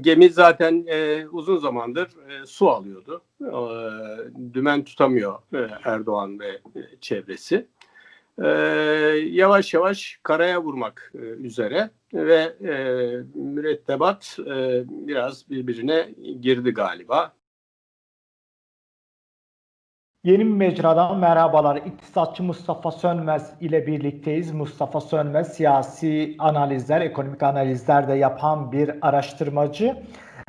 Gemi zaten e, uzun zamandır e, su alıyordu. E, dümen tutamıyor e, Erdoğan ve e, çevresi. E, yavaş yavaş karaya vurmak e, üzere ve e, mürettebat e, biraz birbirine girdi galiba. Yeni mecradan merhabalar. İktisatçı Mustafa Sönmez ile birlikteyiz. Mustafa Sönmez siyasi analizler, ekonomik analizler de yapan bir araştırmacı.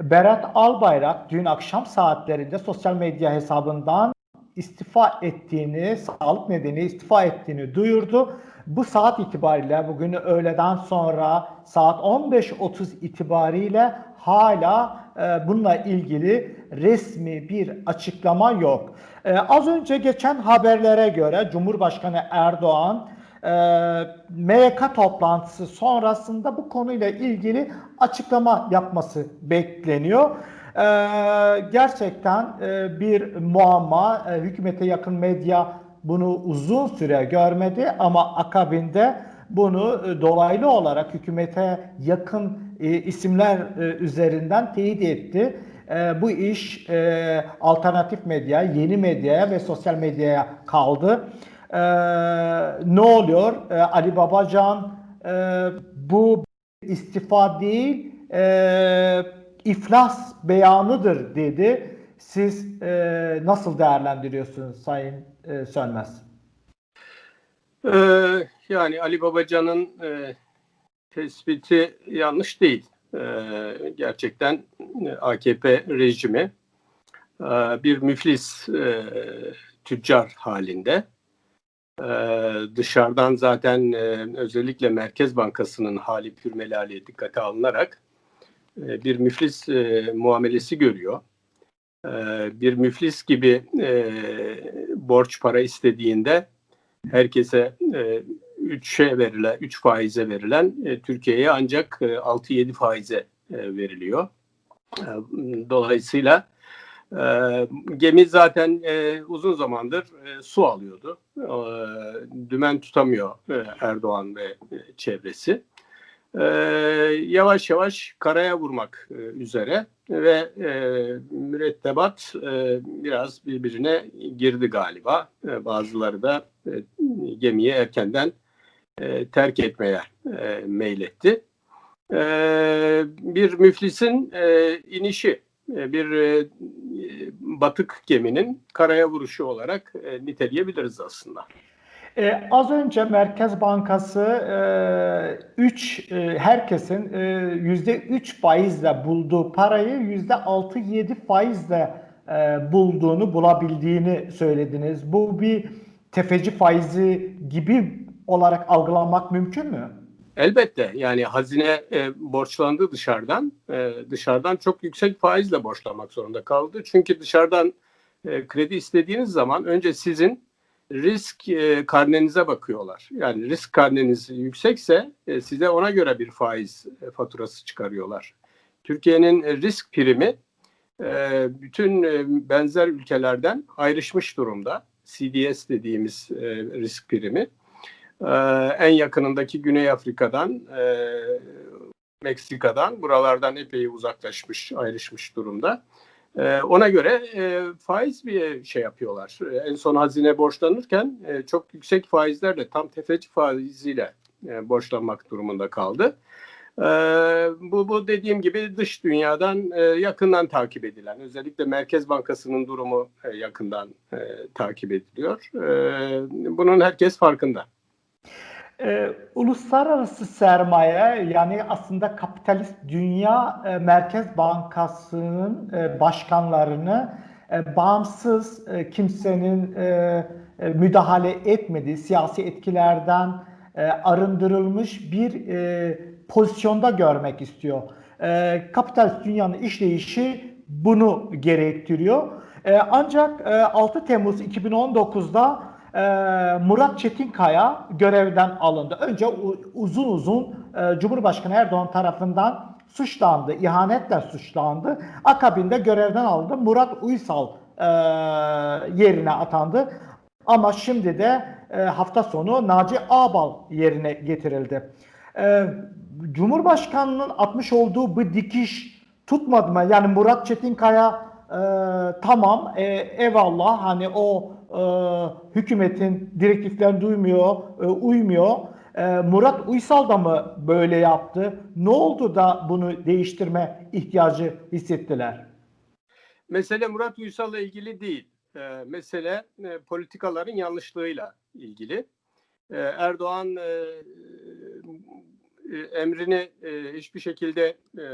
Berat Albayrak dün akşam saatlerinde sosyal medya hesabından istifa ettiğini, sağlık nedeni istifa ettiğini duyurdu. Bu saat itibariyle bugün öğleden sonra saat 15.30 itibariyle hala e, bununla ilgili resmi bir açıklama yok. E, az önce geçen haberlere göre Cumhurbaşkanı Erdoğan e, MYK toplantısı sonrasında bu konuyla ilgili açıklama yapması bekleniyor. E, gerçekten e, bir muamma. E, hükümete yakın medya bunu uzun süre görmedi ama akabinde bunu e, dolaylı olarak hükümete yakın e, isimler e, üzerinden teyit etti. E, bu iş e, alternatif medya, yeni medyaya ve sosyal medyaya kaldı. E, ne oluyor? E, Ali Babacan e, bu istifa değil, e, iflas beyanıdır dedi. Siz nasıl değerlendiriyorsunuz Sayın Sönmez? Ee, yani Ali Babacan'ın tespiti yanlış değil. Ee, gerçekten AKP rejimi e, bir müflis e, tüccar halinde. Dışarıdan zaten e, özellikle Merkez Bankası'nın hali pürmelali dikkate alınarak e, bir müflis e, muamelesi görüyor. E, bir müflis gibi e, borç para istediğinde herkese e, 3'e verilen, 3 faize verilen e, Türkiye'ye ancak e, 6-7 faize e, veriliyor. E, dolayısıyla e, gemi zaten e, uzun zamandır e, su alıyordu. E, dümen tutamıyor e, Erdoğan ve e, çevresi. E, yavaş yavaş karaya vurmak e, üzere ve e, mürettebat e, biraz birbirine girdi galiba. E, bazıları da e, gemiyi erkenden e, terk etmeye e, meyletti. E, bir müflisin e, inişi, e, bir e, batık geminin karaya vuruşu olarak e, niteleyebiliriz aslında. Ee, az önce Merkez Bankası 3 e, e, herkesin yüzde e, 3 faizle bulduğu parayı yüzde 6-7 faizle e, bulduğunu bulabildiğini söylediniz. Bu bir tefeci faizi gibi olarak algılanmak mümkün mü? Elbette yani hazine e, borçlandı dışarıdan e, dışarıdan çok yüksek faizle borçlanmak zorunda kaldı. Çünkü dışarıdan e, kredi istediğiniz zaman önce sizin risk e, karnenize bakıyorlar. Yani risk karneniz yüksekse e, size ona göre bir faiz e, faturası çıkarıyorlar. Türkiye'nin e, risk primi e, bütün e, benzer ülkelerden ayrışmış durumda. CDS dediğimiz e, risk primi. E, en yakınındaki Güney Afrika'dan, e, Meksika'dan, buralardan epey uzaklaşmış, ayrışmış durumda. Ee, ona göre e, faiz bir şey yapıyorlar. Ee, en son hazine borçlanırken e, çok yüksek faizlerle tam tefeci faiziyle e, borçlanmak durumunda kaldı. Ee, bu, bu dediğim gibi dış dünyadan e, yakından takip edilen, özellikle Merkez Bankası'nın durumu e, yakından e, takip ediliyor. E, bunun herkes farkında. E, uluslararası sermaye yani aslında kapitalist dünya e, Merkez Bankası'nın e, başkanlarını e, bağımsız e, kimsenin e, e, müdahale etmediği siyasi etkilerden e, arındırılmış bir e, pozisyonda görmek istiyor. E, kapitalist dünyanın işleyişi bunu gerektiriyor. E, ancak e, 6 Temmuz 2019'da e, Murat Çetinkaya görevden alındı. Önce uzun uzun e, Cumhurbaşkanı Erdoğan tarafından suçlandı, ihanetle suçlandı. Akabinde görevden alındı. Murat Uysal e, yerine atandı. Ama şimdi de e, hafta sonu Naci Ağbal yerine getirildi. E, Cumhurbaşkanının atmış olduğu bu dikiş tutmadı mı? Yani Murat Çetinkaya tamam e, eyvallah hani o e, hükümetin direktiflerini duymuyor, e, uymuyor. E, Murat Uysal da mı böyle yaptı? Ne oldu da bunu değiştirme ihtiyacı hissettiler? Mesele Murat Uysal'la ilgili değil. E, mesele e, politikaların yanlışlığıyla ilgili. E, Erdoğan e, emrini e, hiçbir şekilde e,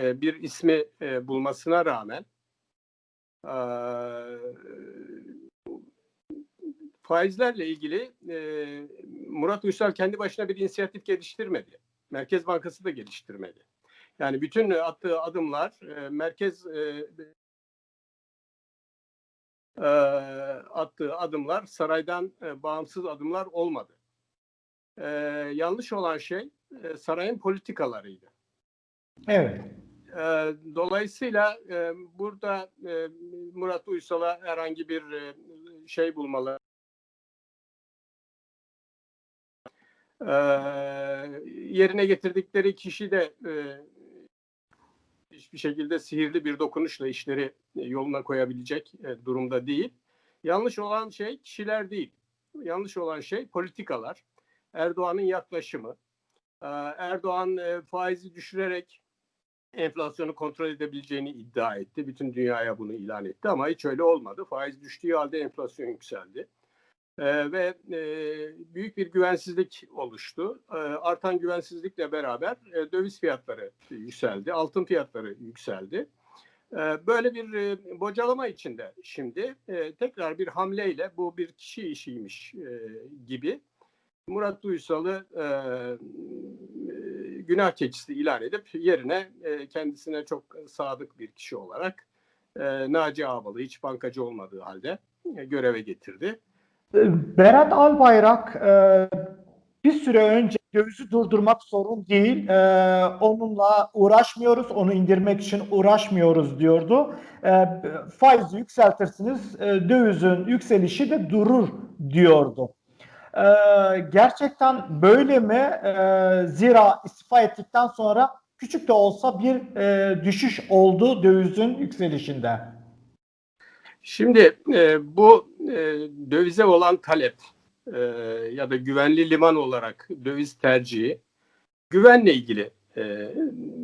e, bir ismi e, bulmasına rağmen faizlerle ilgili Murat Uysal kendi başına bir inisiyatif geliştirmedi. Merkez Bankası da geliştirmedi. Yani bütün attığı adımlar merkez attığı adımlar saraydan bağımsız adımlar olmadı. Yanlış olan şey sarayın politikalarıydı. Evet. E, dolayısıyla e, burada e, Murat Uysal'a herhangi bir e, şey bulmalı. E, yerine getirdikleri kişi de e, hiçbir şekilde sihirli bir dokunuşla işleri e, yoluna koyabilecek e, durumda değil. Yanlış olan şey kişiler değil. Yanlış olan şey politikalar. Erdoğan'ın yaklaşımı. E, Erdoğan faizi düşürerek enflasyonu kontrol edebileceğini iddia etti. Bütün dünyaya bunu ilan etti ama hiç öyle olmadı. Faiz düştüğü halde enflasyon yükseldi. Ee, ve e, büyük bir güvensizlik oluştu. Ee, artan güvensizlikle beraber e, döviz fiyatları yükseldi, altın fiyatları yükseldi. Ee, böyle bir e, bocalama içinde şimdi e, tekrar bir hamleyle bu bir kişi işiymiş e, gibi Murat Uysal'ı e, günah keçisi ilan edip yerine e, kendisine çok sadık bir kişi olarak e, Naci Ağbalı hiç bankacı olmadığı halde e, göreve getirdi. Berat Albayrak e, bir süre önce dövizi durdurmak sorun değil. E, onunla uğraşmıyoruz, onu indirmek için uğraşmıyoruz diyordu. E, faizi yükseltirsiniz, dövizin yükselişi de durur diyordu. Gerçekten böyle mi? zira istifa ettikten sonra küçük de olsa bir düşüş oldu dövizin yükselişinde. Şimdi e, bu e, dövize olan talep e, ya da güvenli liman olarak döviz tercihi güvenle ilgili e,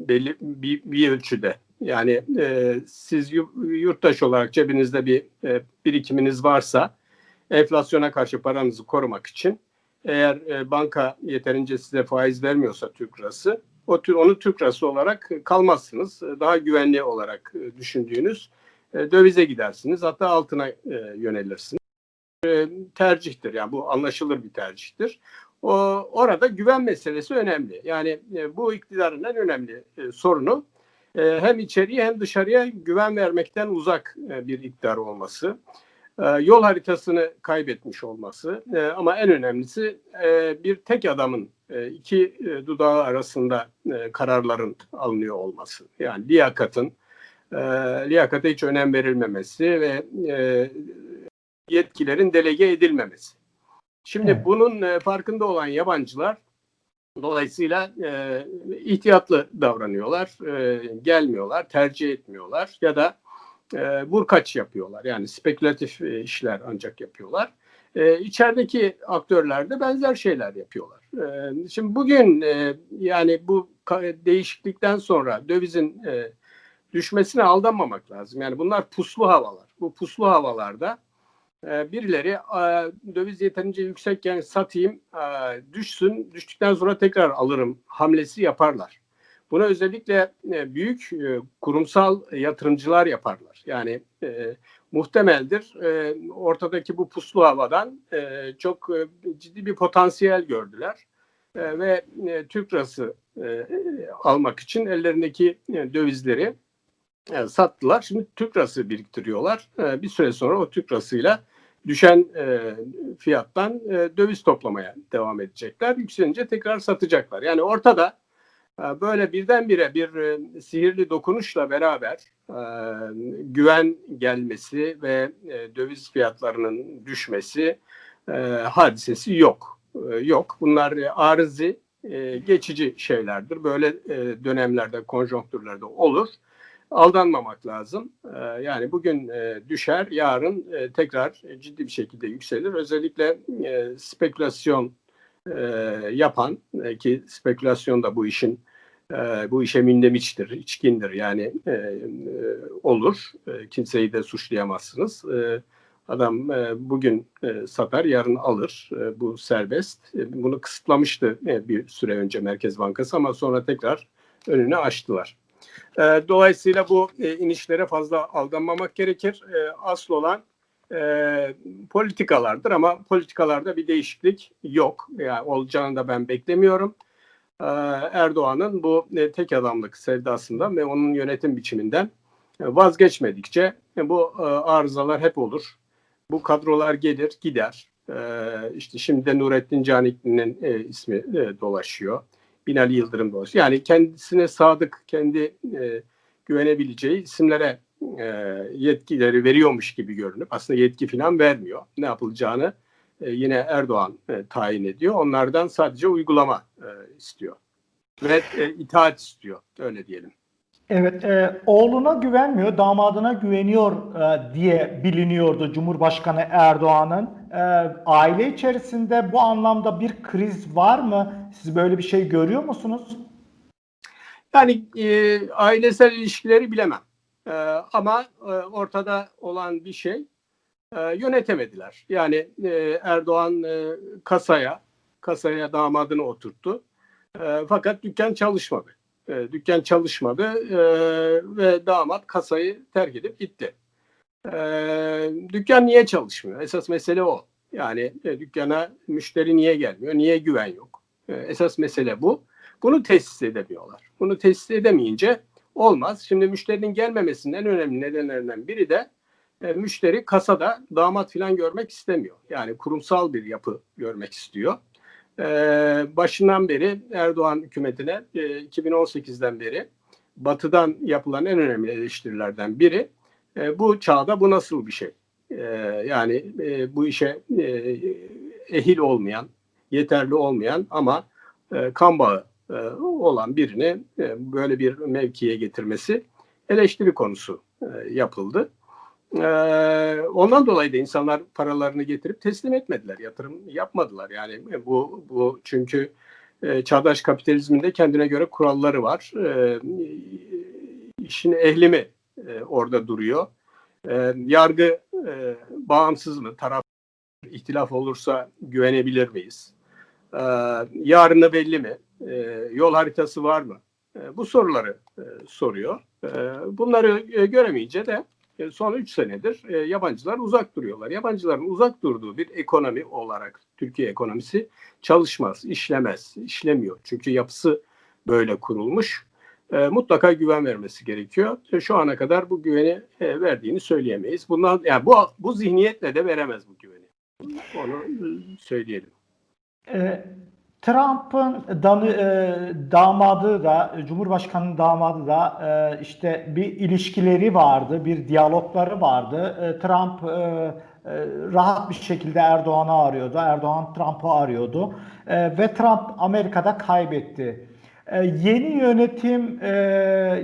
belli bir, bir ölçüde. Yani e, siz yurttaş olarak cebinizde bir e, birikiminiz varsa enflasyona karşı paranızı korumak için eğer e, banka yeterince size faiz vermiyorsa Türk lirası o onu Türk lirası olarak kalmazsınız. Daha güvenli olarak e, düşündüğünüz e, dövize gidersiniz. Hatta altına e, yönelirsiniz. E, tercihtir. Yani bu anlaşılır bir tercihtir. O, orada güven meselesi önemli. Yani e, bu iktidarın en önemli e, sorunu e, hem içeriye hem dışarıya güven vermekten uzak e, bir iktidar olması. E, yol haritasını kaybetmiş olması e, ama en önemlisi e, bir tek adamın e, iki e, dudağı arasında e, kararların alınıyor olması. Yani liyakatın, e, liyakata hiç önem verilmemesi ve e, yetkilerin delege edilmemesi. Şimdi evet. bunun e, farkında olan yabancılar dolayısıyla e, ihtiyatlı davranıyorlar, e, gelmiyorlar, tercih etmiyorlar ya da e, burkaç yapıyorlar. Yani spekülatif e, işler ancak yapıyorlar. E, içerideki aktörler de benzer şeyler yapıyorlar. E, şimdi bugün e, yani bu değişiklikten sonra dövizin e, düşmesine aldanmamak lazım. Yani bunlar puslu havalar. Bu puslu havalarda birileri döviz yeterince yüksekken satayım, düşsün, düştükten sonra tekrar alırım hamlesi yaparlar. Bunu özellikle e, büyük e, kurumsal yatırımcılar yaparlar. Yani e, muhtemeldir e, ortadaki bu puslu havadan e, çok e, ciddi bir potansiyel gördüler. E, ve e, Türk lirası e, almak için ellerindeki dövizleri e, sattılar. Şimdi Türk lirası biriktiriyorlar. E, bir süre sonra o Türk lirasıyla düşen e, fiyattan e, döviz toplamaya devam edecekler. Yükselince tekrar satacaklar. Yani ortada böyle birdenbire bir e, sihirli dokunuşla beraber e, güven gelmesi ve e, döviz fiyatlarının düşmesi hadisesi yok. Yok. Bunlar arızi geçici şeylerdir. Böyle dönemlerde, konjonktürlerde olur. Aldanmamak lazım. Yani bugün düşer, yarın tekrar ciddi bir şekilde yükselir. Özellikle spekülasyon yapan ki spekülasyon da bu işin e, bu işe mündemiçtir, içkindir. Yani e, e, olur. E, kimseyi de suçlayamazsınız. E, Adam e, bugün e, satar, yarın alır. E, bu serbest. E, bunu kısıtlamıştı e, bir süre önce Merkez Bankası ama sonra tekrar önünü açtılar. E, dolayısıyla bu e, inişlere fazla aldanmamak gerekir. E, asıl olan e, politikalardır ama politikalarda bir değişiklik yok. Yani olacağını da ben beklemiyorum. E, Erdoğan'ın bu e, tek adamlık sevdasından ve onun yönetim biçiminden e, vazgeçmedikçe e, bu arızalar hep olur. Bu kadrolar gelir gider. Ee, işte şimdi de Nurettin Canikli'nin ismi dolaşıyor. Binali Yıldırım dolaşıyor. Yani kendisine sadık, kendi güvenebileceği isimlere yetkileri veriyormuş gibi görünüp aslında yetki falan vermiyor. Ne yapılacağını e, yine Erdoğan e, tayin ediyor. Onlardan sadece uygulama e, istiyor. Ve e, itaat istiyor. Öyle diyelim. Evet, e, oğluna güvenmiyor, damadına güveniyor e, diye biliniyordu Cumhurbaşkanı Erdoğan'ın. E, aile içerisinde bu anlamda bir kriz var mı? Siz böyle bir şey görüyor musunuz? Yani e, ailesel ilişkileri bilemem. E, ama e, ortada olan bir şey e, yönetemediler. Yani e, Erdoğan e, kasaya, kasaya damadını oturttu. Fakat dükkan çalışmadı. E, dükkan çalışmadı ve damat kasayı terk edip gitti. E, dükkan niye çalışmıyor? Esas mesele o. Yani e, dükkana müşteri niye gelmiyor? Niye güven yok? Esas mesele bu. Bunu tesis edemiyorlar. Bunu tesis edemeyince olmaz. Şimdi müşterinin gelmemesinin en önemli nedenlerinden biri de e, müşteri kasada damat falan görmek istemiyor. Yani kurumsal bir yapı görmek istiyor e, başından beri Erdoğan hükümetine e, 2018'den beri Batı'dan yapılan en önemli eleştirilerden biri e, bu çağda bu nasıl bir şey? E, yani e, bu işe e, ehil olmayan, yeterli olmayan ama e, kan bağı e, olan birini e, böyle bir mevkiye getirmesi eleştiri konusu e, yapıldı. Ee, ondan dolayı da insanlar paralarını getirip teslim etmediler, yatırım yapmadılar. Yani bu bu çünkü e, çağdaş kapitalizminde kendine göre kuralları var. E, işin ehli mi e, orada duruyor? E, yargı e, bağımsız mı? Taraf ihtilaf olursa güvenebilir miyiz? Yarını belli mi? Yol haritası var mı? Bu soruları soruyor. Bunları göremeyince de e, son 3 senedir e, yabancılar uzak duruyorlar. Yabancıların uzak durduğu bir ekonomi olarak Türkiye ekonomisi çalışmaz, işlemez, işlemiyor. Çünkü yapısı böyle kurulmuş. E, mutlaka güven vermesi gerekiyor. Şu ana kadar bu güveni verdiğini söyleyemeyiz. Bundan yani bu bu zihniyetle de veremez bu güveni. Onu söyleyelim. Evet. Trump'ın e, damadı da, Cumhurbaşkanı'nın damadı da e, işte bir ilişkileri vardı, bir diyalogları vardı. E, Trump e, e, rahat bir şekilde Erdoğan'ı arıyordu, Erdoğan Trump'ı arıyordu e, ve Trump Amerika'da kaybetti. E, yeni yönetim e,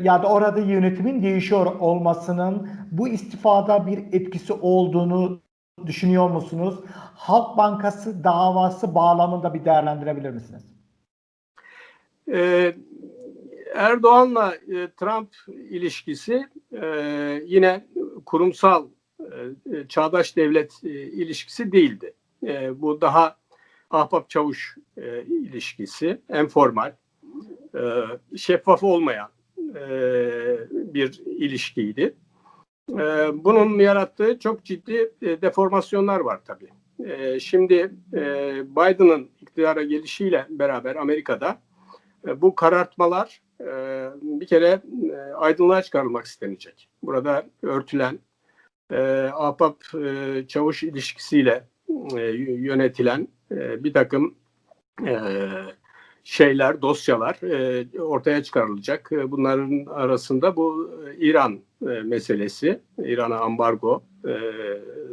ya da orada yönetimin değişiyor olmasının bu istifada bir etkisi olduğunu düşünüyor musunuz? Halk Bankası davası bağlamında bir değerlendirebilir misiniz? Ee, Erdoğan'la e, Trump ilişkisi e, yine kurumsal e, çağdaş devlet e, ilişkisi değildi. E, bu daha ahbap çavuş e, ilişkisi, enformal, e, şeffaf olmayan e, bir ilişkiydi. Ee, bunun yarattığı çok ciddi e, deformasyonlar var tabii. Ee, şimdi e, Biden'ın iktidara gelişiyle beraber Amerika'da e, bu karartmalar bir kere aydınlığa çıkarılmak istenecek. Burada örtülen ahbap çavuş ilişkisiyle yönetilen bir takım şeyler, dosyalar e, ortaya çıkarılacak. E, bunların arasında bu e, İran e, meselesi, İran'a ambargo, e,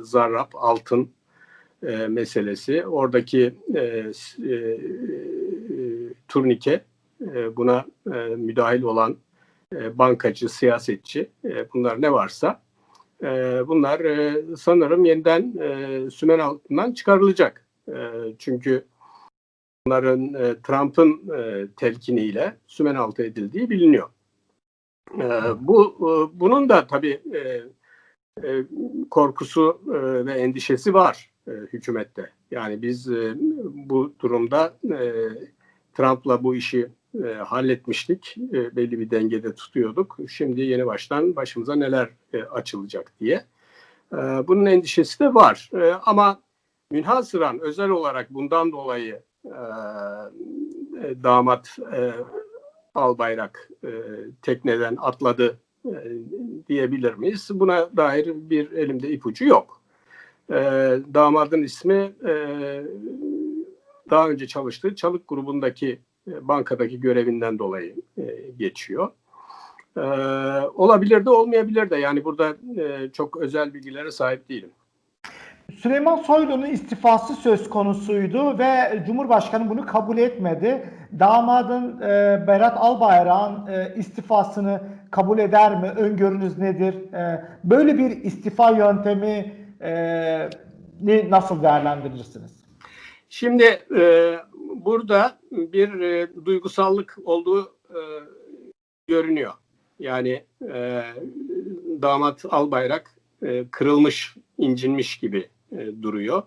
zarrab, altın e, meselesi, oradaki e, e, turnike. E, buna e, müdahil olan e, bankacı, siyasetçi e, bunlar ne varsa e, bunlar e, sanırım yeniden e, sümen altından çıkarılacak. E, çünkü bunların e, Trump'ın e, telkiniyle sümen altı edildiği biliniyor. E, bu e, bunun da tabii e, e, korkusu e, ve endişesi var e, hükümette. Yani biz e, bu durumda e, Trump'la bu işi e, halletmiştik. E, belli bir dengede tutuyorduk. Şimdi yeni baştan başımıza neler e, açılacak diye. E, bunun endişesi de var. E, ama münhasıran özel olarak bundan dolayı e, e, damat e, Albayrak e, tekneden atladı e, diyebilir miyiz? Buna dair bir elimde ipucu yok. E, damadın ismi e, daha önce çalıştığı Çalık grubundaki e, bankadaki görevinden dolayı e, geçiyor. E, olabilir de olmayabilir de yani burada e, çok özel bilgilere sahip değilim. Süleyman Soylu'nun istifası söz konusuydu ve Cumhurbaşkanı bunu kabul etmedi. Damadın e, Berat Albayrak'ın e, istifasını kabul eder mi? Öngörünüz nedir? E, böyle bir istifa yöntemi e, nasıl değerlendirirsiniz? Şimdi e, burada bir e, duygusallık olduğu e, görünüyor. Yani e, damat Albayrak e, kırılmış, incinmiş gibi e, duruyor.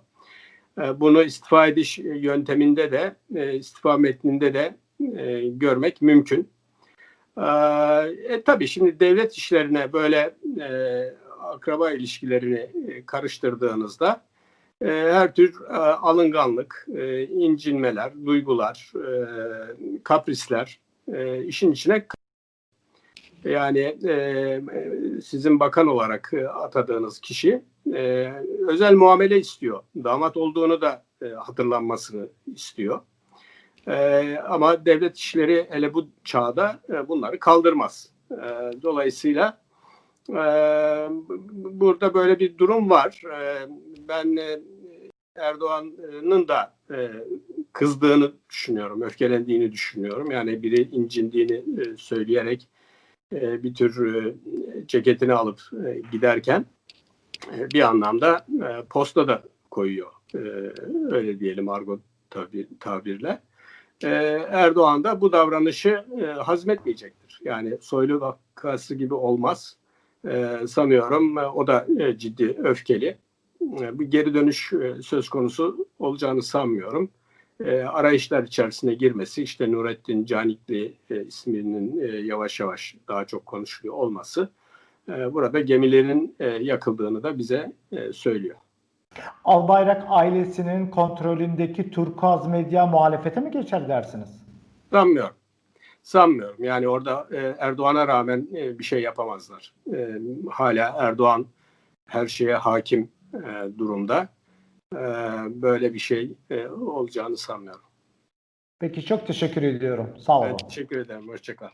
E, bunu istifa ediş yönteminde de, e, istifa metninde de e, görmek mümkün. E, e, tabii şimdi devlet işlerine böyle e, akraba ilişkilerini e, karıştırdığınızda e, her tür e, alınganlık, e, incinmeler, duygular, e, kaprisler e, işin içine yani e, sizin bakan olarak atadığınız kişi e, özel muamele istiyor. Damat olduğunu da e, hatırlanmasını istiyor. E, ama devlet işleri hele bu çağda e, bunları kaldırmaz. E, dolayısıyla e, burada böyle bir durum var. E, ben e, Erdoğan'ın da e, kızdığını düşünüyorum, öfkelendiğini düşünüyorum. Yani biri incindiğini e, söyleyerek e, bir tür e, ceketini alıp e, giderken bir anlamda posta da koyuyor. Öyle diyelim argo tabir, tabirle. Erdoğan da bu davranışı hazmetmeyecektir. Yani soylu vakası gibi olmaz. Sanıyorum o da ciddi öfkeli. Bir geri dönüş söz konusu olacağını sanmıyorum. E, arayışlar içerisine girmesi, işte Nurettin Canikli e, isminin e, yavaş yavaş daha çok konuşuluyor olması e, burada gemilerin e, yakıldığını da bize e, söylüyor. Albayrak ailesinin kontrolündeki Turkuaz Medya muhalefete mi geçer dersiniz? Sanmıyorum. Sanmıyorum. Yani orada e, Erdoğan'a rağmen e, bir şey yapamazlar. E, hala Erdoğan her şeye hakim e, durumda. E, böyle bir şey e, olacağını sanmıyorum. Peki çok teşekkür ediyorum. Sağ olun. Ben teşekkür ederim. Hoşçakal.